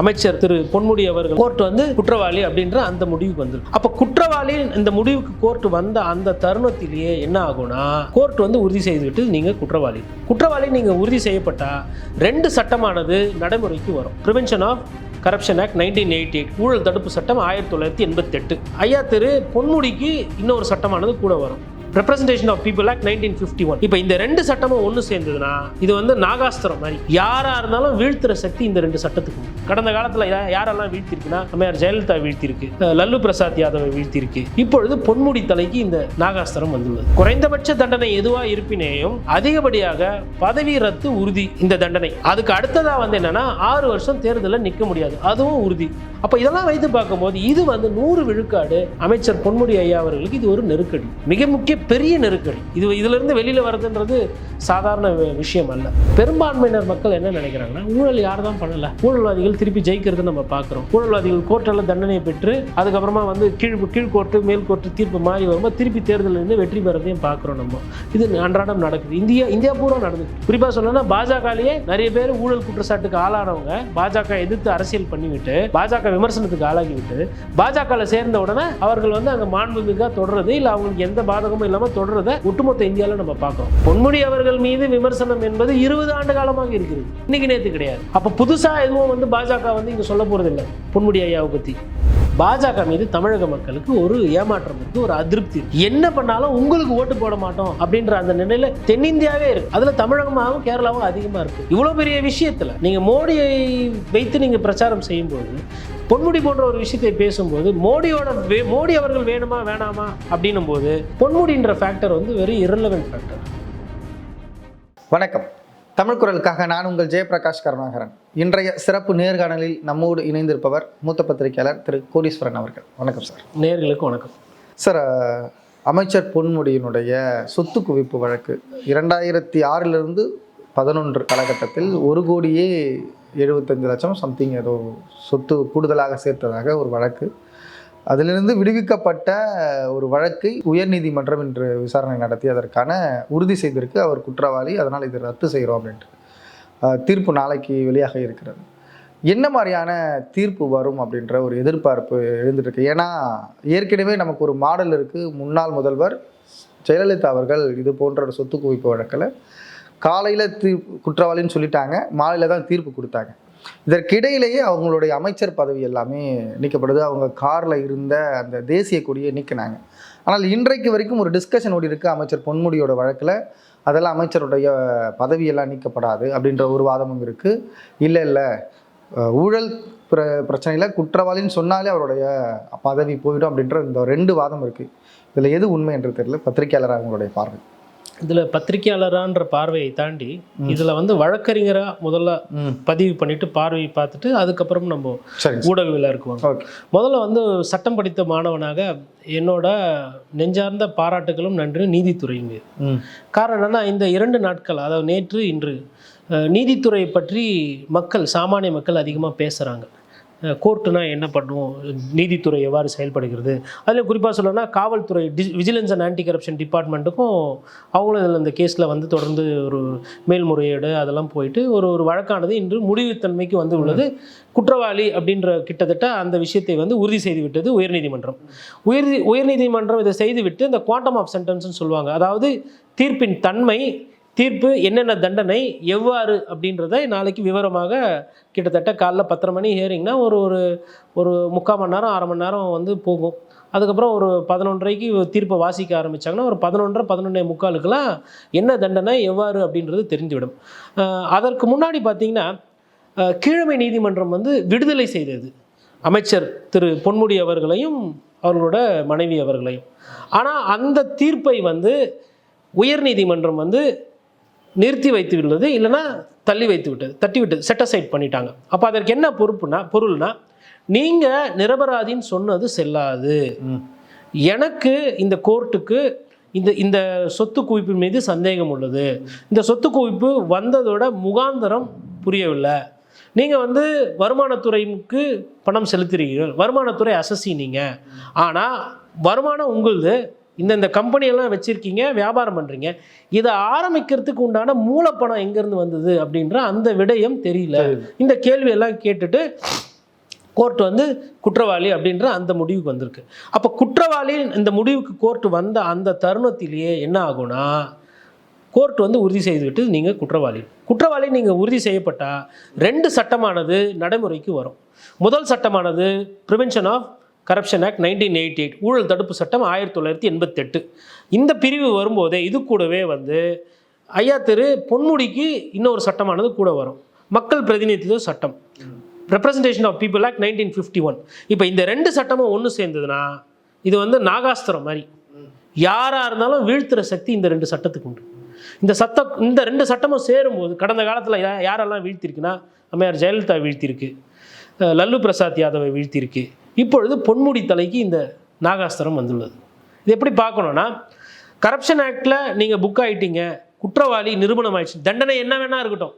அமைச்சர் திரு பொன்முடி அவர்கள் கோர்ட் வந்து குற்றவாளி அப்படின்ற அந்த முடிவுக்கு வந்துடும் அப்ப குற்றவாளி இந்த முடிவுக்கு கோர்ட் வந்த அந்த தருணத்திலேயே என்ன ஆகும்னா கோர்ட் வந்து உறுதி செய்துவிட்டு நீங்க குற்றவாளி. குற்றவாளி நீங்க உறுதி செய்யப்பட்டா ரெண்டு சட்டமானது நடைமுறைக்கு வரும். Prevention of corruption act nineteen eighty eight ஊழல் தடுப்பு சட்டம் ஆயிரத்தி தொள்ளாயிரத்தி எண்பத்தெட்டு ஐயா திரு பொன்முடிக்கு இன்னொரு சட்டமானது கூட வரும். Representation of people act nineteen fifty one இப்போ இந்த ரெண்டு சட்டமும் ஒன்று சேர்ந்ததுன்னா இது வந்து நாகாஸ்திரம் மாதிரி. யாராக இருந்தாலும் வீழ்த்துற சக்தி இந்த ரெண்டு சட்டத்துக்கு கடந்த காலத்தில் யாரெல்லாம் வீழ்த்திருக்குன்னா அம்மையார் ஜெயலலிதா வீழ்த்திருக்கு லல்லு பிரசாத் யாதவை வீழ்த்திருக்கு இப்பொழுது பொன்முடி தலைக்கு இந்த நாகாஸ்திரம் வந்துள்ளது. குறைந்தபட்ச தண்டனை எதுவாக இருப்பினேயும் அதிகப்படியாக பதவி ரத்து உறுதி இந்த தண்டனை. அதுக்கு அடுத்ததாக வந்து என்னன்னா ஆறு வருஷம் தேர்தலில் நிற்க முடியாது. அதுவும் உறுதி. அப்போ இதெல்லாம் வைத்து பார்க்கும்போது இது வந்து நூறு விழுக்காடு அமைச்சர் பொன்முடி ஐயா அவர்களுக்கு இது ஒரு நெருக்கடி. மிக முக்கிய பெரிய நெருக்கடி. இது இதிலிருந்து வெளியில் வருதுன்றது சாதாரண விஷயம் அல்ல. பெரும்பான்மையினர் மக்கள் என்ன நினைக்கிறாங்கன்னா ஊழல் யார் தான் பண்ணல? ஊழல்வாதிகள் திருப்பி ஜெயிக்கிறது நம்ம பார்க்குறோம். ஊழல்வாதிகள் கோர்ட்டில் தண்டனையை பெற்று அதுக்கப்புறமா வந்து கீழ் கீழ் கோர்ட்டு மேல் கோர்ட்டு தீர்ப்பு மாறி வரும்போது திருப்பி தேர்தலில் இருந்து வெற்றி பெறதையும் பார்க்குறோம் நம்ம. இது அன்றாடம் நடக்குது. இந்தியா இந்தியா பூரா நடக்குது குறிப்பாக சொல்லணும்னா பாஜகலேயே நிறைய பேர் ஊழல் குற்றச்சாட்டுக்கு ஆளானவங்க பாஜக எதிர்த்து அரசியல் பண்ணிவிட்டு பாஜக விமர்சனத்துக்கு ஆளாகிவிட்டு பாஜகவில் சேர்ந்த உடனே அவர்கள் வந்து அங்கே மாண்புமிகா தொடர்றது இல்லை அவங்களுக்கு எந்த பாதகமும் இல்லாமல் தொடர்றதை ஒட்டுமொத்த இந்தியாவில் நம்ம பார்க்குறோம். பொன்முடி அவர்கள் மீது விமர்சனம் என்பது இருபது ஆண்டு காலமாக இருக்கிறது. இன்னைக்கு நேற்று கிடையாது. அப்போ புதுசாக எதுவும் வந்து பாஜக வந்து இங்கே சொல்ல போகிறது இல்லை. பொன்முடி ஐயாவை பற்றி பாஜக மீது தமிழக மக்களுக்கு ஒரு ஏமாற்றம் இருக்கு ஒரு அதிருப்தி என்ன பண்ணாலும் உங்களுக்கு ஓட்டு போட மாட்டோம் அப்படின்ற அந்த நிலையில தென்னிந்தியாவே இருக்கு. அதுல தமிழகமாகவும் கேரளாவும் அதிகமா இருக்கு. இவ்வளவு பெரிய விஷயத்துல நீங்க மோடியை வைத்து நீங்க பிரச்சாரம் செய்யும்போது பொன்முடி போன்ற ஒரு விஷயத்தை பேசும்போது மோடியோட மோடி அவர்கள் வேணுமா வேணாமா அப்படின்னும் போது பொன்முடின்ற ஃபேக்டர் வந்து வெரி irrelevant ஃபேக்டர் வணக்கம். தமிழ் குரலுக்காக நான் உங்கள் ஜெயபிரகாஷ் கருணாகரன். இன்றைய சிறப்பு நேர்காணலில் நம்மோடு இணைந்திருப்பவர் மூத்த பத்திரிகையாளர் திரு கோடீஸ்வரன் அவர்கள். வணக்கம் சார். நேர்களுக்கு வணக்கம். சார் அமைச்சர் பொன்முடியினுடைய சொத்து குவிப்பு வழக்கு இரண்டாயிரத்தி ஆறிலிருந்து பதினொன்று காலகட்டத்தில் ஒரு கோடியே எழுபத்தஞ்சு லட்சம் சம்திங் ஏதோ சொத்து கூடுதலாக சேர்த்ததாக ஒரு வழக்கு. அதிலிருந்து விடுவிக்கப்பட்ட ஒரு வழக்கை உயர்நீதிமன்றம் இன்று விசாரணை நடத்தி அதற்கான உறுதி செய்திருக்கு அவர் குற்றவாளி அதனால் இதை ரத்து செய்கிறோம் அப்படின்ட்டு தீர்ப்பு நாளைக்கு வெளியாக இருக்கிறது. என்ன மாதிரியான தீர்ப்பு வரும் அப்படின்ற ஒரு எதிர்பார்ப்பு எழுந்துட்டு ஏன்னா ஏற்கனவே நமக்கு ஒரு மாடல் இருக்குது முன்னாள் முதல்வர் ஜெயலலிதா அவர்கள் இது போன்ற ஒரு சொத்து குவிப்பு வழக்கில் காலையில் தீ குற்றவாளின்னு சொல்லிட்டாங்க மாலையில் தான் தீர்ப்பு கொடுத்தாங்க. இதற்கிடையிலேயே அவங்களுடைய அமைச்சர் பதவி எல்லாமே நீக்கப்படுது. அவங்க காரில் இருந்த அந்த தேசிய கொடியை நீக்கினாங்க. ஆனால் இன்றைக்கு வரைக்கும் ஒரு டிஸ்கஷன் ஓடி இருக்குது அமைச்சர் பொன்முடியோட வழக்கில். அதெல்லாம் அமைச்சருடைய பதவியெல்லாம் நீக்கப்படாது அப்படின்ற ஒரு வாதமும் இருக்குது இல்லை இல்லை. ஊழல் பிர பிரச்சனையில் குற்றவாளின்னு சொன்னாலே அவருடைய பதவி போயிடும் அப்படின்ற இந்த ரெண்டு வாதம் இருக்குது இதில் எது உண்மை என்று தெரியல. பத்திரிகையாளராக அவங்களுடைய பார்வை. இதுல பத்திரிகையாளரான்ற பார்வையை தாண்டி இதுல வந்து வழக்கறிஞரா முதல்ல பதிவு பண்ணிட்டு பார்வையை பார்த்துட்டு அதுக்கப்புறம் நம்ம ஊடகவியலாக இருக்குவாங்க. முதல்ல வந்து சட்டம் படித்த மாணவனாக என்னோட நெஞ்சார்ந்த பாராட்டுகளும் நன்றி நீதித்துறை மீது ம். காரணம் என்னன்னா இந்த இரண்டு நாட்கள் அதாவது நேற்று இன்று நீதித்துறை பற்றி மக்கள் சாமானிய மக்கள் அதிகமாக பேசுகிறாங்க கோர்ட்டுனா என்ன பண்ணுவோம் நீதித்துறை எவ்வாறு செயல்படுகிறது? அதில் குறிப்பாக சொல்லணும்னா காவல்துறை the vigilance and anti corruption டிபார்ட்மெண்ட்டுக்கும் அவங்களும் இதில் இந்த கேஸில் வந்து தொடர்ந்து ஒரு மேல்முறையீடு அதெல்லாம் போயிட்டு ஒரு ஒரு வழக்கானது இன்று முடிவுத்தன்மைக்கு வந்து உள்ளது. குற்றவாளி அப்படின்ற கிட்டத்தட்ட அந்த விஷயத்தை வந்து உறுதி செய்துவிட்டது உயர்நீதிமன்றம். உயர் உயர்நீதிமன்றம் இதை செய்துவிட்டு இந்த குவாண்டம் ஆஃப் சென்டென்ஸ்னு சொல்லுவாங்க. அதாவது தீர்ப்பின் தன்மை தீர்ப்பு என்னென்ன தண்டனை எவ்வாறு அப்படின்றத நாளைக்கு விவரமாக கிட்டத்தட்ட காலைல பத்தரை மணி ஹியரிங்னா ஒரு ஒரு ஒரு முக்கால் மணி நேரம் அரை மணி நேரம் வந்து போகும். அதுக்கப்புறம் ஒரு பதினொன்றரைக்கு தீர்ப்பை வாசிக்க ஆரம்பிச்சாங்கன்னா ஒரு பதினொன்றரை பதினொன்றே முக்காலுக்கெல்லாம் என்ன தண்டனை எவ்வாறு அப்படின்றது தெரிஞ்சுவிடும். அதற்கு முன்னாடி பார்த்திங்கன்னா கீழமை நீதிமன்றம் வந்து விடுதலை செய்தது. அமைச்சர் திரு பொன்முடி அவர்களையும் அவர்களோட மனைவி அவர்களையும். ஆனால் அந்த தீர்ப்பை வந்து உயர்நீதிமன்றம் வந்து நிறுத்தி வைத்து விடுவது இல்லைன்னா தள்ளி வைத்து விட்டது தட்டி விட்டது செட்டசைட் பண்ணிட்டாங்க. அப்போ அதற்கு என்ன பொறுப்புனா பொருள்னா நீங்கள் நிரபராதின்னு சொன்னது செல்லாது. எனக்கு இந்த கோர்ட்டுக்கு இந்த இந்த சொத்து குவிப்பு மீது சந்தேகம் உள்ளது. இந்த சொத்து குவிப்பு வந்ததோட முகாந்தரம் புரியவில்லை. நீங்கள் வந்து வருமானத்துறைக்கு பணம் செலுத்துறீர்கள் வருமானத்துறை அசசி நீங்கள் ஆனால் வருமானம் உங்களுது. இந்தந்த கம்பெனியெல்லாம் வச்சுருக்கீங்க வியாபாரம் பண்ணுறீங்க இதை ஆரம்பிக்கிறதுக்கு உண்டான மூலப்பணம் எங்கேருந்து வந்தது அப்படின்ற அந்த விடயம் தெரியல. இந்த கேள்வியெல்லாம் கேட்டுட்டு கோர்ட் வந்து குற்றவாளி அப்படின்ற அந்த முடிவுக்கு வந்திருக்கு. அப்போ குற்றவாளி இந்த முடிவுக்கு கோர்ட் வந்த அந்த தருணத்திலேயே என்ன ஆகும்னா கோர்ட் வந்து உறுதி செய்துவிட்டு நீங்கள் குற்றவாளி. குற்றவாளி நீங்கள் உறுதி செய்யப்பட்டால் ரெண்டு சட்டமானது நடைமுறைக்கு வரும். முதல் சட்டமானது prevention of corruption act nineteen eighty eight ஊழல் தடுப்பு சட்டம் ஆயிரத்தி தொள்ளாயிரத்தி எண்பத்தெட்டு. இந்த பிரிவு வரும்போதே இது கூடவே வந்து ஐயா திரு பொன்முடிக்கு இன்னொரு சட்டமானது கூட வரும். மக்கள் பிரதிநிதித்துவ சட்டம். Representation of people act nineteen fifty one இப்போ இந்த ரெண்டு சட்டமும் ஒன்று சேர்ந்ததுன்னா இது வந்து நாகாஸ்திரம் மாதிரி. யாராக இருந்தாலும் வீழ்த்துற சக்தி இந்த ரெண்டு சட்டத்துக்கு உண்டு. இந்த சட்டம் இந்த ரெண்டு சட்டமும் சேரும்போது கடந்த காலத்தில் யாரெல்லாம் வீழ்த்திருக்குன்னா அம்மையார் ஜெயலலிதா வீழ்த்திருக்கு லல்லு பிரசாத் யாதவை வீழ்த்திருக்கு இப்பொழுது பொன்முடி தலைக்கு இந்த நாகாஸ்திரம் வந்துள்ளது. இது எப்படி பார்க்கணும்னா கரப்ஷன் ஆக்டில் நீங்கள் புக் ஆகிட்டீங்க குற்றவாளி நிரூபணம் ஆயிடுச்சு தண்டனை என்ன வேணா இருக்கட்டும்.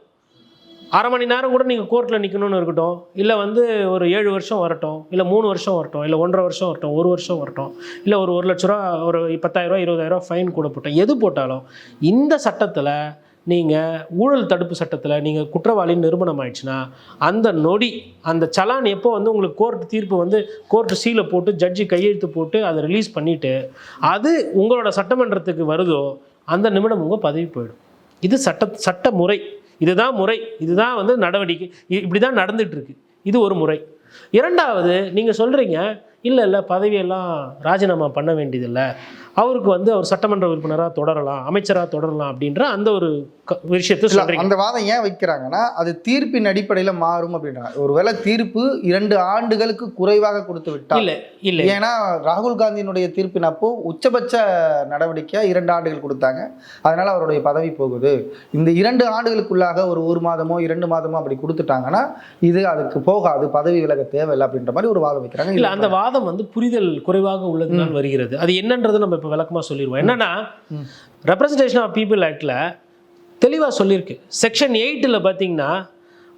அரை மணி நேரம் கூட நீங்கள் கோர்ட்டில் நிற்கணும்னு இருக்கட்டும். இல்லை வந்து ஒரு ஏழு வருஷம் வரட்டும் இல்லை மூணு வருஷம் வரட்டும் இல்லை ஒன்றரை வருஷம் வரட்டும் ஒரு வருஷம் வரட்டும் இல்லை ஒரு ஒரு லட்ச ரூபா ஒரு பத்தாயிரரூவா இருபதாயிரரூவா ஃபைன் கூட போட்டோம். எது போட்டாலும் இந்த சட்டத்தில் நீங்கள் ஊழல் தடுப்பு சட்டத்தில் நீங்கள் குற்றவாளி நிறுவனம் ஆயிடுச்சுன்னா அந்த நொடி அந்த சலான் எப்போ வந்து உங்களுக்கு கோர்ட் தீர்ப்பு வந்து கோர்ட்டு சீலை போட்டு ஜட்ஜி கையெழுத்து போட்டு அதை ரிலீஸ் பண்ணிவிட்டு அது உங்களோட சட்டமன்றத்துக்கு வருதோ அந்த நிமிடம் உங்கள் பதவி போயிடும். இது சட்ட சட்ட முறை. இதுதான் முறை. இதுதான் வந்து நடவடிக்கை. இப்படி தான் நடந்துகிட்ருக்கு இது ஒரு முறை. இரண்டாவது நீங்கள் சொல்கிறீங்க இல்லை இல்லை பதவியெல்லாம் ராஜினாமா பண்ண வேண்டியதில்லை. அவருக்கு வந்து அவர் சட்டமன்ற உறுப்பினராக தொடரலாம் அமைச்சராக தொடரலாம் அப்படின்ற அந்த ஒரு விஷயத்தை சொல்கிறீங்க அந்த வாதம் ஏன் வைக்கிறாங்கன்னா அது தீர்ப்பின் அடிப்படையில் மாறும் அப்படின்றாங்க. ஒருவேளை தீர்ப்பு இரண்டு ஆண்டுகளுக்கு குறைவாக கொடுத்து விட்டால். இல்லை இல்லை. ஏன்னா ராகுல் காந்தியினுடைய தீர்ப்பின் அப்போ உச்சபட்ச நடவடிக்கையா இரண்டு ஆண்டுகள் கொடுத்தாங்க. அதனால அவருடைய பதவி போகுது. இந்த இரண்டு ஆண்டுகளுக்குள்ளாக ஒரு ஒரு மாதமோ இரண்டு மாதமோ அப்படி கொடுத்துட்டாங்கன்னா இது அதுக்கு போகாது பதவி விலக தேவையில்லை அப்படின்ற மாதிரி ஒரு வாதம் வைக்கிறாங்க. இல்லை அந்த வாதம் வந்து புரிதல் குறைவாக உள்ளதுனால் வருகிறது. அது என்னன்றது நம்ம இப்போ விளக்கமாக சொல்லிடுவோம். என்னன்னா ரெப்ரசன்டேஷன் ஆஃப் பீப்புள் ஆக்டில் தெளிவாக சொல்லியிருக்கு. செக்ஷன் எயிட்டில் பார்த்தீங்கன்னா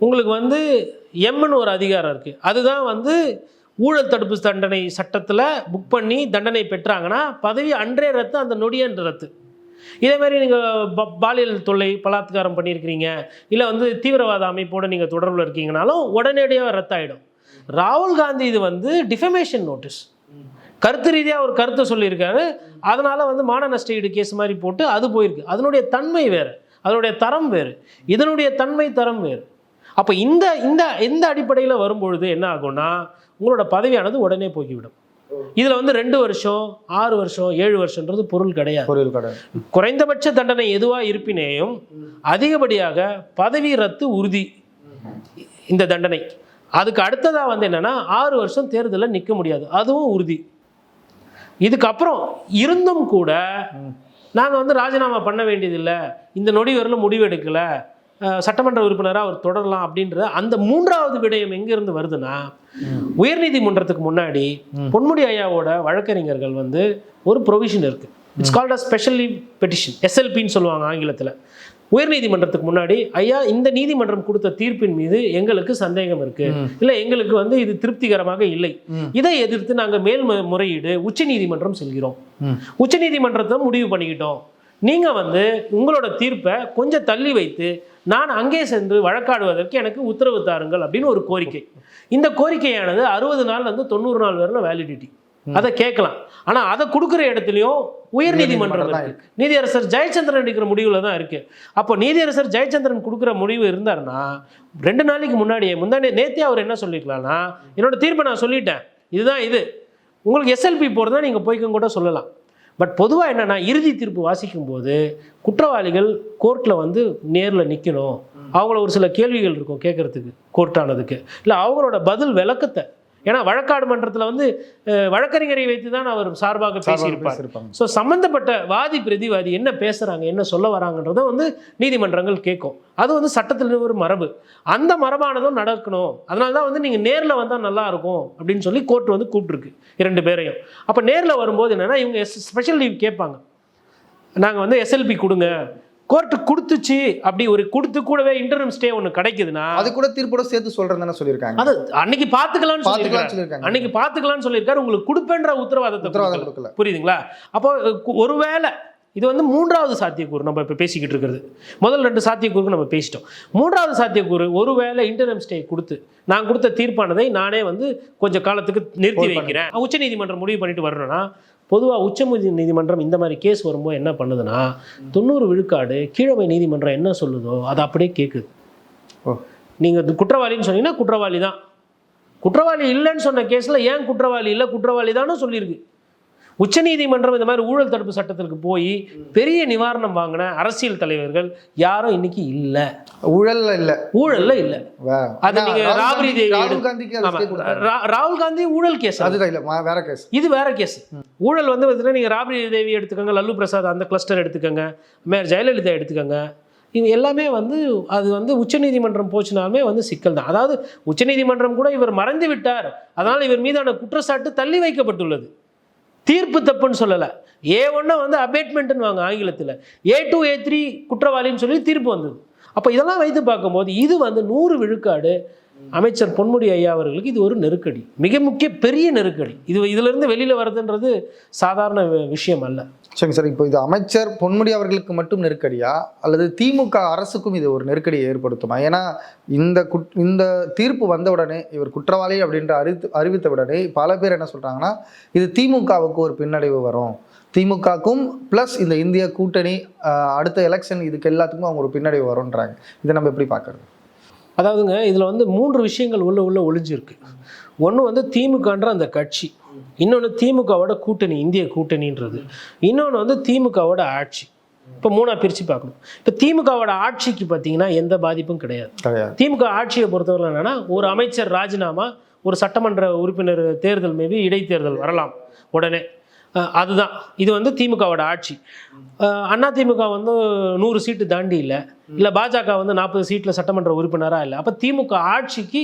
உங்களுக்கு வந்து எம்னு ஒரு அதிகாரம் இருக்குது அதுதான் வந்து ஊழல் தடுப்பு தண்டனை சட்டத்தில் புக் பண்ணி தண்டனை பெற்றாங்கன்னா பதவி அன்றே ரத்து அந்த நொடியன்று ரத்து. இதே மாதிரி நீங்கள் ப பாலியல் தொல்லை பலாத்காரம் பண்ணியிருக்கிறீங்க இல்லை வந்து தீவிரவாத அமைப்போடு நீங்கள் தொடர்பில் இருக்கீங்கனாலும் உடனடியாக ரத்தாயிடும். ராகுல் காந்தி இது வந்து டிஃபமேஷன் நோட்டீஸ் கருத்து ரீதியாக ஒரு கருத்தை சொல்லியிருக்காரு. அதனால வந்து மான நஷ்ட ஈடு கேஸ் மாதிரி போட்டு அது போயிருக்கு. அதனுடைய தன்மை வேறு. அதனுடைய தரம் வேறு. இதனுடைய தன்மை தரம் வேறு. அப்போ இந்த இந்த இந்த அடிப்படையில் வரும்பொழுது என்ன ஆகும்னா உங்களோட பதவியானது உடனே போய்விடும் இதில் வந்து ரெண்டு வருஷம் ஆறு வருஷம் ஏழு வருஷன்றது பொருள் கிடையாது. பொருள் கடை குறைந்தபட்ச தண்டனை எதுவாக இருப்பினேயும் அதிகப்படியாக பதவி ரத்து உறுதி இந்த தண்டனை. அதுக்கு அடுத்ததாக வந்து என்னன்னா ஆறு வருஷம் தேர்தலில் நிற்க முடியாது. அதுவும் உறுதி. இதுக்கப்புறம் இருந்தும் கூட நாங்கள் வந்து ராஜினாமா பண்ண வேண்டியதில்லை. இந்த நொடி வரலும் முடிவு எடுக்கல. அஹ், சட்டமன்ற உறுப்பினராக அவர் தொடரலாம் அப்படின்ற அந்த மூன்றாவது விடயம் எங்கேருந்து வருதுன்னா உயர்நீதிமன்றத்துக்கு முன்னாடி பொன்முடி ஐயாவோட வழக்கறிஞர்கள் வந்து ஒரு ப்ரொவிஷன் இருக்கு. It's called a special leave petition எஸ்எல்பின்னு சொல்லுவாங்க ஆங்கிலத்தில். உயர்நீதிமன்றத்துக்கு முன்னாடி ஐயா இந்த நீதிமன்றம் கொடுத்த தீர்ப்பின் மீது எங்களுக்கு சந்தேகம் இருக்கு. இல்லை எங்களுக்கு வந்து இது திருப்திகரமாக இல்லை. இதை எதிர்த்து நாங்கள் மேல் முறையீடு உச்சநீதிமன்றம் செல்கிறோம். ம். உச்சநீதிமன்றத்தை முடிவு பண்ணிக்கிட்டோம். நீங்கள் வந்து உங்களோட தீர்ப்பை கொஞ்சம் தள்ளி வைத்து நான் அங்கே சென்று வழக்காடுவதற்கு எனக்கு உத்தரவு தாருங்கள் அப்படின்னு ஒரு கோரிக்கை. இந்த கோரிக்கையானது அறுபது நாள் வந்து தொண்ணூறு நாள் வரலும் வேலிடிட்டி அதை கேட்கலாம். ஆனால் அதை கொடுக்குற இடத்துலையும் உயர்நீதிமன்றம் தான் இருக்கு. நீதியரசர் ஜெயச்சந்திரன் எடுக்கிற முடிவில் தான் இருக்கு. அப்போ நீதியரசர் ஜெயச்சந்திரன் கொடுக்குற முடிவு இருந்தாருன்னா ரெண்டு நாளைக்கு முன்னாடியே முந்தானே நேத்தே அவர் என்ன சொல்லிருக்கலாம்னா என்னோட தீர்ப்பை நான் சொல்லிட்டேன். இதுதான் இது. உங்களுக்கு எஸ்எல்பி போகிறதா நீங்கள் போய்க்கும் கூட சொல்லலாம். பட் பொதுவாக என்னன்னா இறுதி தீர்ப்பு வாசிக்கும் போது குற்றவாளிகள் கோர்ட்டில் வந்து நேரில் நிற்கணும் அவங்கள ஒரு சில கேள்விகள் இருக்கும் கேட்கறதுக்கு கோர்ட்டானதுக்கு. இல்லை அவங்களோட பதில் விளக்கத்தை ஏன்னா வழக்காடு மன்றத்தில் வந்து வழக்கறிஞரை வைத்து தான் அவர் சார்பாக பேசியிருப்பார். ஸோ சம்மந்தப்பட்ட வாதி பிரதிவாதி என்ன பேசுகிறாங்க என்ன சொல்ல வராங்கன்றதை வந்து நீதிமன்றங்கள் கேட்கும். அது வந்து சட்டத்தில் ஒரு மரபு. அந்த மரபானதும் நடக்கணும். அதனால தான் வந்து நீங்கள் நேரில் வந்தால் நல்லா இருக்கும் அப்படின்னு சொல்லி கோர்ட் வந்து கூப்பிட்ருக்கு இரண்டு பேரையும். அப்போ நேரில் வரும்போது என்னென்னா இவங்க ஸ்பெஷல் லீவ் கேட்பாங்க. நாங்கள் வந்து எஸ்எல்பி கொடுங்க. கோர்ட்டு கொடுத்துச்சு அப்படி ஒரு கொடுத்து கூடவே இன்டர்னம் ஸ்டே ஒன்று கிடைக்குதுன்னா அது கூட தீர்ப்போட சேர்த்து சொல்றேன் தானே சொல்லியிருக்காங்க. அது அன்னைக்கு பார்த்துக்கலாம்னு சொல்லியிருக்காங்க. அன்னைக்கு பார்த்துக்கலாம்னு சொல்லியிருக்காரு. உங்களுக்கு கொடுப்பேன்ற உத்தரவாதத்தை உத்தரவாதம் கொடுக்கல. புரியுதுங்களா? அப்போ ஒருவேளை இது வந்து மூன்றாவது சாத்தியக்கூறு நம்ம இப்போ பேசிக்கிட்டு இருக்கிறது. முதல் ரெண்டு சாத்தியக்கூறுக்கு நம்ம பேசிட்டோம். மூன்றாவது சாத்தியக்கூறு ஒருவேளை இன்டர்னம் ஸ்டே கொடுத்து நான் கொடுத்த தீர்ப்பானதை நானே வந்து கொஞ்சம் காலத்துக்கு நிறுத்தி வைக்கிறேன். உச்சநீதிமன்றம் முடிவு பண்ணிட்டு வரணும்னா பொதுவாக உச்ச நீதிமன்றம் இந்த மாதிரி கேஸ் வரும்போது என்ன பண்ணுதுன்னா தொண்ணூறு விழுக்காடு கீழமை நீதிமன்றம் என்ன சொல்லுதோ அதை அப்படியே கேட்குது நீங்கள் குற்றவாளின்னு சொன்னீங்கன்னா குற்றவாளி தான். குற்றவாளி இல்லைன்னு சொன்ன கேஸில் ஏன் குற்றவாளி இல்லை? குற்றவாளி தானே சொல்லியிருக்கு. உச்சநீதிமன்றம் இந்த மாதிரி ஊழல் தடுப்பு சட்டத்திற்கு போய் பெரிய நிவாரணம் வாங்கின அரசியல் தலைவர்கள் யாரும் இன்னைக்கு இல்லை. ஊழல்ல இல்ல. ஊழல்ல இல்லை. அது நீங்க ராபரி ராகுல் காந்திக்கு ராகுல் காந்தி ஊழல் கேஸ் அது. அதுதான் இல்ல வேற கேஸ் இது வேற கேஸ் ஊழல் வந்து பார்த்தீங்கன்னா நீங்கள் ராபரி தேவி எடுத்துக்கோங்க லல்லு பிரசாத் அந்த கிளஸ்டர் எடுத்துக்கோங்க மேயர் ஜெயலலிதா எடுத்துக்கோங்க. இது எல்லாமே வந்து அது வந்து உச்சநீதிமன்றம் போச்சுனாலுமே வந்து சிக்கல் தான். அதாவது உச்சநீதிமன்றம் கூட இவர் மறைந்து விட்டார். அதனால் இவர் மீதான குற்றச்சாட்டு தள்ளி வைக்கப்பட்டுள்ளது. தீர்ப்பு தப்புன்னு சொல்லலை. ஏ ஒன்றை வந்து அபேட்மெண்ட்னு வாங்க ஆங்கிலத்தில். ஏ டூ ஏ த்ரீ குற்றவாளின்னு சொல்லி தீர்ப்பு வந்தது. அப்போ இதெல்லாம் வைத்து பார்க்கும்போது இது வந்து நூறு விழுக்காடு அமைச்சர் பொன்முடி ஐயா அவர்களுக்கு இது ஒரு நெருக்கடி மிக முக்கிய பெரிய நெருக்கடி. இது இதிலிருந்து வெளியில் வருதுன்றது சாதாரண விஷயம் அல்ல. சரிங்க சார் இப்போ இது அமைச்சர் பொன்முடி அவர்களுக்கு மட்டும் நெருக்கடியா? அல்லது திமுக அரசுக்கும் இது ஒரு நெருக்கடியை ஏற்படுத்துமா? ஏன்னா இந்த குட் இந்த தீர்ப்பு வந்த உடனே இவர் குற்றவாளி அப்படின்ற அறிவித்து அறிவித்த உடனே பல பேர் என்ன சொல்கிறாங்கன்னா இது திமுகவுக்கு ஒரு பின்னடைவு வரும். திமுகக்கும் ப்ளஸ் இந்த இந்திய கூட்டணி அடுத்த எலெக்ஷன் இதுக்கு எல்லாத்துக்கும் அவங்க ஒரு பின்னடைவு வரும்ன்றாங்க. இதை நம்ம எப்படி பார்க்கறது? அதாவதுங்க இதில் வந்து மூன்று விஷயங்கள் உள்ள உள்ள ஒளிஞ்சிருக்கு. ஒன்று வந்து திமுகன்ற அந்த கட்சி. இன்னொன்று திமுகவோட கூட்டணி இந்திய கூட்டணின்றது. இன்னொன்று வந்து திமுகவோட ஆட்சி. இப்போ மூணாக பிரித்து பார்க்கணும். இப்போ திமுகவோட ஆட்சிக்கு பார்த்தீங்கன்னா எந்த பாதிப்பும் கிடையாது. திமுக ஆட்சியை பொறுத்தவரை என்னன்னா ஒரு அமைச்சர் ராஜினாமா ஒரு சட்டமன்ற உறுப்பினர் தேர்தல் மீது இடைத்தேர்தல் வரலாம் உடனே. அதுதான். இது வந்து திமுகவோட ஆட்சி. அண்ணா திமுக வந்து நூறு சீட்டு தாண்டி இல்லை. இல்லை பாஜக வந்து நாற்பது சீட்டில் சட்டமன்ற உறுப்பினராக இல்லை. அப்போ திமுக ஆட்சிக்கு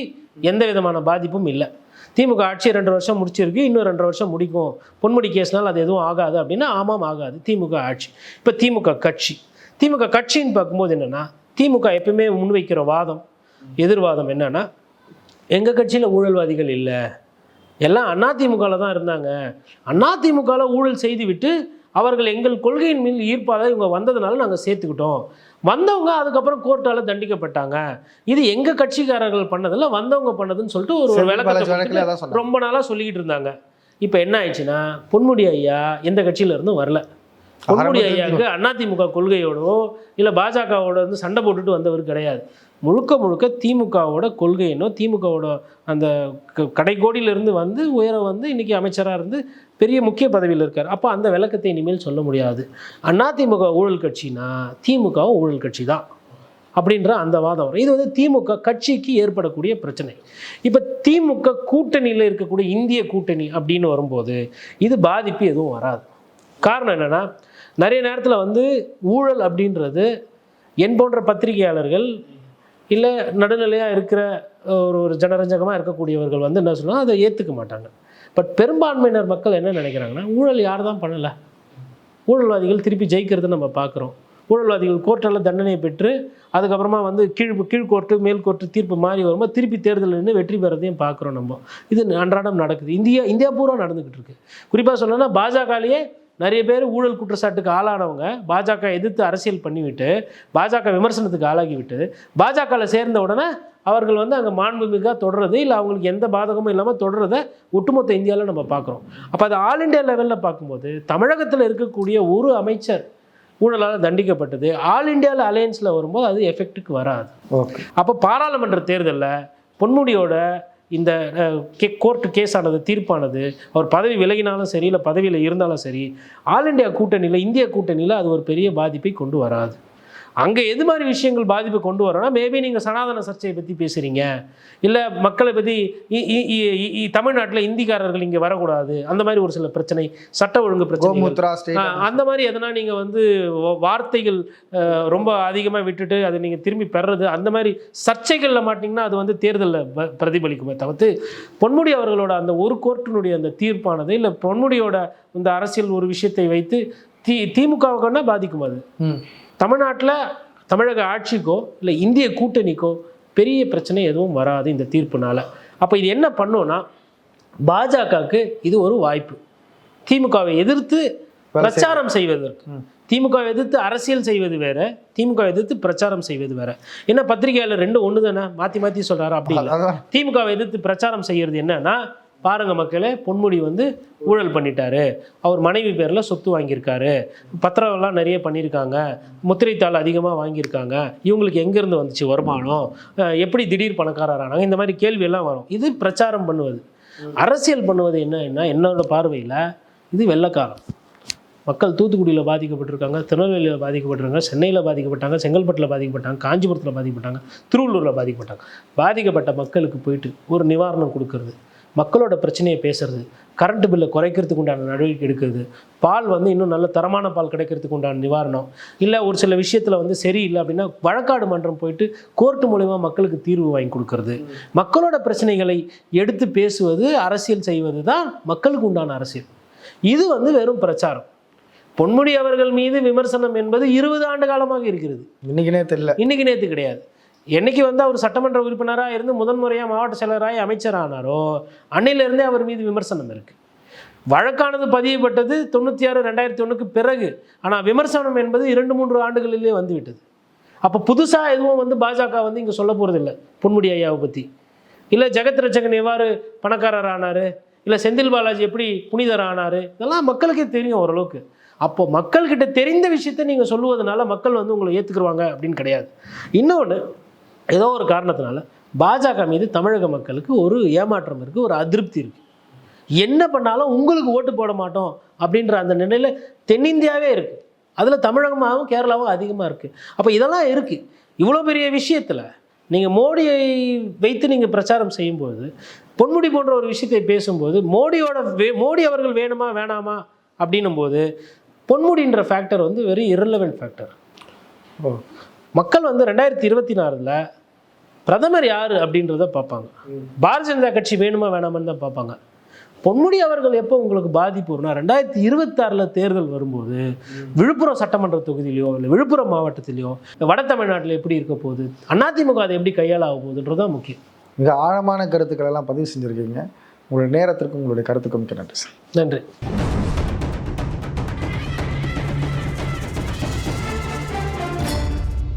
எந்த விதமான பாதிப்பும் இல்லை. திமுக ஆட்சி ரெண்டு வருஷம் முடிச்சிருக்கு. இன்னும் ரெண்டு வருஷம் முடிக்கும். பொன்முடி கேஸ்னால் அது எதுவும் ஆகாது அப்படின்னா ஆமாம் ஆகாது. திமுக ஆட்சி. இப்போ திமுக கட்சி. திமுக கட்சின்னு பார்க்கும்போது என்னென்னா திமுக எப்பயுமே முன்வைக்கிற வாதம் எதிர்வாதம் என்னென்னா எங்கள் கட்சியில் ஊழல்வாதிகள் இல்லை. எல்லாம் அதிமுகவில் தான் இருந்தாங்க. அதிமுகவில் ஊழல் செய்துவிட்டு அவர்கள் எங்கள் கொள்கையின் மீது ஈர்ப்பாக இவங்க வந்ததுனால நாங்கள் சேர்த்துக்கிட்டோம். வந்தவங்க அதுக்கப்புறம் கோர்ட்டால் தண்டிக்கப்பட்டாங்க. இது எங்கள் கட்சிக்காரர்கள் பண்ணதில்ல வந்தவங்க பண்ணதுன்னு சொல்லிட்டு ஒரு விளக்கத்தை. ரொம்ப நாளாக சொல்லிக்கிட்டு இருந்தாங்க. இப்போ என்ன ஆயிடுச்சுன்னா பொன்முடி ஐயா எந்த கட்சியில இருந்தும் வரல. பொன்முடி ஐயாவுக்கு அதிமுக கொள்கையோடோ இல்லை பாஜகவோட வந்து சண்டை போட்டுட்டு வந்தவர் கிடையாது. முழுக்க முழுக்க திமுகவோட கொள்கையினோ திமுகவோட அந்த க- கடைக்கோடியிலிருந்து வந்து உயர வந்து இன்னைக்கு அமைச்சராக இருந்து பெரிய முக்கிய பதவியில் இருக்கார். அப்போ அந்த விளக்கத்தை இனிமேல் சொல்ல முடியாது. அதிமுக ஊழல் கட்சினா திமுகவும் ஊழல் கட்சி தான் அப்படின்ற அந்த வாதம் வரும். இது வந்து திமுக கட்சிக்கு ஏற்படக்கூடிய பிரச்சனை. இப்போ திமுக கூட்டணியில் இருக்கக்கூடிய இந்திய கூட்டணி அப்படின்னு வரும்போது இது பாதிப்பு எதுவும் வராது. காரணம் என்னென்னா நிறைய நேரத்தில் வந்து ஊழல் அப்படின்றது என் போன்ற பத்திரிகையாளர்கள் இல்லை நடுநிலையாக இருக்கிற ஒரு ஒரு ஜனரஞ்சகமாக இருக்கக்கூடியவர்கள் வந்து என்ன சொல்லுவாங்க அதை ஏற்றுக்க மாட்டாங்க. பட் பெரும்பான்மையினர் மக்கள் என்ன நினைக்கிறாங்கன்னா ஊழல் யார் தான் பண்ணலை? ஊழல்வாதிகள் திருப்பி ஜெயிக்கிறது நம்ம பார்க்குறோம் ஊழல்வாதிகள் கோர்ட்டால் தண்டனை பெற்று அதுக்கப்புறமா வந்து கீழ் கீழ் கோர்ட்டு மேல் கோர்ட்டு தீர்ப்பு மாறி வரும்போது திருப்பி தேர்தலில் நின்று வெற்றி பெறதையும் பார்க்குறோம் நம்ம. இது அன்றாடம் நடக்குது. இந்தியா இந்தியா பூரா நடந்துக்கிட்டு இருக்கு. குறிப்பாக சொல்லணும்னா பாஜகலேயே நிறைய பேர் ஊழல் குற்றச்சாட்டுக்கு ஆளானவங்க பாஜக எதிர்த்து அரசியல் பண்ணிவிட்டு பாஜக விமர்சனத்துக்கு ஆளாகிவிட்டு பாஜகவில் சேர்ந்த உடனே அவர்கள் வந்து அங்கே மாண்புமிகாக தொடர்றது இல்லை அவங்களுக்கு எந்த பாதகமும் இல்லாமல் தொடர்றதை ஒட்டுமொத்த இந்தியாவில் நம்ம பார்க்குறோம். அப்போ அது ஆல் இண்டியா லெவலில் பார்க்கும்போது தமிழகத்தில் இருக்கக்கூடிய ஒரு அமைச்சர் ஊழலால் தண்டிக்கப்பட்டது ஆல் இண்டியாவில் அலையன்ஸில் வரும்போது அது எஃபெக்ட்டுக்கு வராது. ஓகே. அப்போ பாராளுமன்ற தேர்தலில் பொன்முடியோட இந்த கே கோர்ட்டு கேஸானது தீர்ப்பானது அவர் பதவி விலகினாலும் சரி இல்லை பதவியில் இருந்தாலும் சரி ஆல் இண்டியா கூட்டணியில் இந்திய கூட்டணியில் அது ஒரு பெரிய பாதிப்பை கொண்டு வராது. அங்கே எது மாதிரி விஷயங்கள் பாதிப்பை கொண்டு வரோன்னா மேபி நீங்கள் சனாதன சர்ச்சையை பற்றி பேசுகிறீங்க இல்லை மக்களை பற்றி தமிழ்நாட்டில் இந்திக்காரர்கள் இங்கே வரக்கூடாது. அந்த மாதிரி ஒரு சில பிரச்சனை சட்ட ஒழுங்கு பிரச்சனை அந்த மாதிரி எதனா நீங்கள் வந்து வார்த்தைகள் ரொம்ப அதிகமாக விட்டுட்டு அதை நீங்கள் திரும்பி பெறுறது அந்த மாதிரி சர்ச்சைகளில் மாட்டிங்கன்னா அது வந்து தேர்தலில் பிரதிபலிக்குமே தவிர்த்து பொன்முடி அவர்களோட அந்த ஒரு கோர்ட்டினுடைய அந்த தீர்ப்பானது இல்லை பொன்முடியோட இந்த அரசியல் ஒரு விஷயத்தை வைத்து தி திமுகவுக்குன்னா பாதிக்கும் அது. தமிழ்நாட்டில் தமிழக ஆட்சிக்கோ இல்லை இந்திய கூட்டணிக்கோ பெரிய பிரச்சனை எதுவும் வராது இந்த தீர்ப்புனால. அப்போ இது என்ன பண்ணுன்னா பாஜகவுக்கு இது ஒரு வாய்ப்பு. திமுகவை எதிர்த்து பிரச்சாரம் செய்வதற்கு. திமுகவை எதிர்த்து அரசியல் செய்வது வேற திமுக எதிர்த்து பிரச்சாரம் செய்வது வேற. என்ன பத்திரிகையாளர் ரெண்டும் ஒன்று தானே மாற்றி மாற்றி சொல்கிறாரு அப்படி திமுகவை எதிர்த்து பிரச்சாரம் செய்யறது என்னன்னா பாருங்கள் மக்களே பொன்முடி வந்து ஊழல் பண்ணிட்டாரு. அவர் மனைவி பேரில் சொத்து வாங்கியிருக்காரு. பத்திரம்லாம் நிறைய பண்ணியிருக்காங்க. முத்திரைத்தாள் அதிகமாக வாங்கியிருக்காங்க. இவங்களுக்கு எங்கேருந்து வந்துச்சு வருமானம்? எப்படி திடீர் பணக்காரரானாங்க? இந்த மாதிரி கேள்வியெல்லாம் வரும். இது பிரச்சாரம் பண்ணுவது. அரசியல் பண்ணுவது என்னன்னா என்னோட பார்வையில் இது வெள்ளக்காலம். மக்கள் தூத்துக்குடியில் பாதிக்கப்பட்டிருக்காங்க திருநெல்வேலியில் பாதிக்கப்பட்டிருக்காங்க சென்னையில் பாதிக்கப்பட்டாங்க செங்கல்பட்டில் பாதிக்கப்பட்டாங்க காஞ்சிபுரத்தில் பாதிக்கப்பட்டாங்க திருவள்ளூரில் பாதிக்கப்பட்டாங்க. பாதிக்கப்பட்ட மக்களுக்கு போயிட்டு ஒரு நிவாரணம் கொடுக்கறது. மக்களோட பிரச்சனையை பேசுறது கரண்ட் பில்லை குறைக்கிறதுக்கு உண்டான நடவடிக்கை எடுக்கிறது பால் வந்து இன்னும் நல்ல தரமான பால் கிடைக்கிறதுக்கு உண்டான நிவாரணம் இல்லை ஒரு சில விஷயத்தில் வந்து சரியில்லை அப்படின்னா வழக்காடு மன்றம் போயிட்டு கோர்ட்டு மூலயமா மக்களுக்கு தீர்வு வாங்கி கொடுக்கறது. மக்களோட பிரச்சனைகளை எடுத்து பேசுவது அரசியல் செய்வது தான் மக்களுக்கு உண்டான அரசியல். இது வந்து வெறும் பிரச்சாரம். பொன்முடி அவர்கள் மீது விமர்சனம் என்பது இருபது ஆண்டு காலமாக இருக்கிறது. இன்னைக்குனே தெரியல. இன்னைக்கு நேற்று கிடையாது. என்னைக்கு வந்து அவர் சட்டமன்ற உறுப்பினராக இருந்து முதன்முறையாக மாவட்ட செயலராக அமைச்சரானாரோ அன்னையிலிருந்தே அவர் மீது விமர்சனம் இருக்குது வழக்கானது பதியப்பட்டது தொண்ணூற்றி ஆறு ரெண்டாயிரத்தி ஒன்றுக்கு பிறகு. ஆனால் விமர்சனம் என்பது இரண்டு மூன்று ஆண்டுகளிலே வந்துவிட்டது. அப்போ புதுசாக எதுவும் வந்து பாஜக வந்து இங்கே சொல்ல போகிறதில்ல பொன்முடி ஐயாவை பற்றி இல்லை ஜெகத் ரட்சகன் எவ்வாறு பணக்காரர் ஆனார்? இல்லை செந்தில் பாலாஜி எப்படி புனிதர் ஆனார்? இதெல்லாம் மக்களுக்கே தெரியும் ஓரளவுக்கு. அப்போ மக்கள்கிட்ட தெரிந்த விஷயத்தை நீங்கள் சொல்லுவதனால மக்கள் வந்து உங்களை ஏற்றுக்குருவாங்க அப்படின்னு கிடையாது. இன்னொன்று ஏதோ ஒரு காரணத்தினால பாஜக மீது தமிழக மக்களுக்கு ஒரு ஏமாற்றம் இருக்குது ஒரு அதிருப்தி இருக்குது என்ன பண்ணாலும் உங்களுக்கு ஓட்டு போட மாட்டோம் அப்படின்ற அந்த நிலையில் தென்னிந்தியாவே இருக்குது அதில் தமிழகமாகவும் கேரளாவும் அதிகமாக இருக்குது அப்போ இதெல்லாம் இருக்குது இவ்வளோ பெரிய விஷயத்தில் நீங்கள் மோடியை வைத்து நீங்கள் பிரச்சாரம் செய்யும்போது பொன்முடி போன்ற ஒரு விஷயத்தை பேசும்போது மோடியோட வே மோடி அவர்கள் வேணுமா வேணாமா அப்படின்னும் போது பொன்முடின்ற ஃபேக்டர் வந்து வெரி irrelevant ஃபேக்டர் ஓ. மக்கள் வந்து ரெண்டாயிரத்தி இருபத்தி நாலில் பிரதமர் யார் அப்படின்றத பார்ப்பாங்க. பாரதிய ஜனதா கட்சி வேணுமா வேணாமான்னு தான் பார்ப்பாங்க. பொன்முடி அவர்கள் எப்போ உங்களுக்கு பாதிப்பு வரும்னா ரெண்டாயிரத்தி இருபத்தாறில் தேர்தல் வரும்போது விழுப்புரம் சட்டமன்ற தொகுதியிலையோ இல்லை விழுப்புரம் மாவட்டத்திலையோ வட தமிழ்நாட்டில் எப்படி இருக்க போகுது அதிமுக அதை எப்படி கையாள ஆக போகுதுன்றது தான் முக்கியம். மிக ஆழமான கருத்துக்கள் எல்லாம் பதிவு செஞ்சுருக்கீங்க. உங்களுடைய நேரத்திற்கும் உங்களுடைய கருத்துக்கும் மிக்க நன்றி சார். நன்றி.